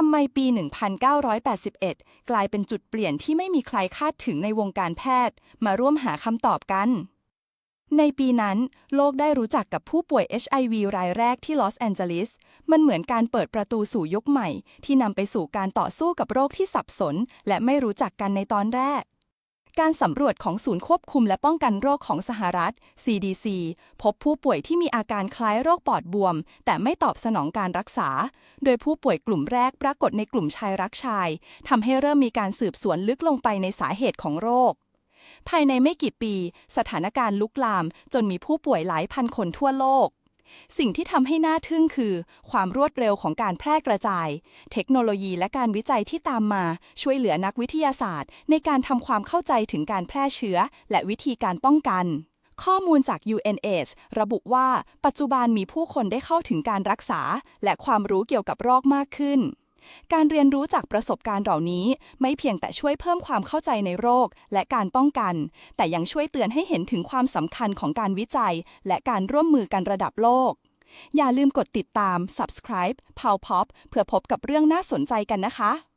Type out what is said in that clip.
ทำไมปี 1981 กลายเป็นจุดเปลี่ยนที่ไม่มีใครคาดถึงในวงการแพทย์ มาร่วมหาคำตอบกัน ในปีนั้น โลกได้รู้จักกับผู้ป่วย HIV รายแรกที่ลอสแอนเจลิส มันเหมือนการเปิดประตูสู่ยุคใหม่ ที่นำไปสู่การต่อสู้กับโรคที่สับสน และไม่รู้จักกันในตอนแรก การสำรวจของศูนย์ควบคุมและป้องกันโรคของสหรัฐ CDC พบผู้ป่วยที่มีอาการคล้ายโรคปอดบวม แต่ไม่ตอบสนองการรักษา โดยผู้ป่วยกลุ่มแรกปรากฏในกลุ่มชายรักชายทำให้เริ่มมีการสืบสวนลึกลงไปในสาเหตุของโรค ภายในไม่กี่ปี สถานการณ์ลุกลาม จนมีผู้ป่วยหลายพันคนทั่วโลก สิ่งที่ทำให้น่าทึ่งคือ ความรวดเร็วของการแพร่กระจาย เทคโนโลยีและการวิจัยที่ตามมา ช่วยเหลือนักวิทยาศาสตร์ ในการทำความเข้าใจถึงการแพร่เชื้อ และวิธีการป้องกัน ข้อมูลจาก UNH ระบุว่า ปัจจุบันมีผู้คนได้เข้าถึงการรักษา และความรู้เกี่ยวกับโรคมากขึ้น การเรียนรู้จากประสบการณ์เหล่านี้ ไม่เพียงแต่ช่วยเพิ่มความเข้าใจในโรค และการป้องกัน แต่ยังช่วยเตือนให้เห็นถึงความสำคัญของการวิจัย และการร่วมมือกันระดับโลก อย่าลืมกดติดตาม subscribe p o w Pop เพื่อพบกับเรื่องน่าสนใจกันนะคะ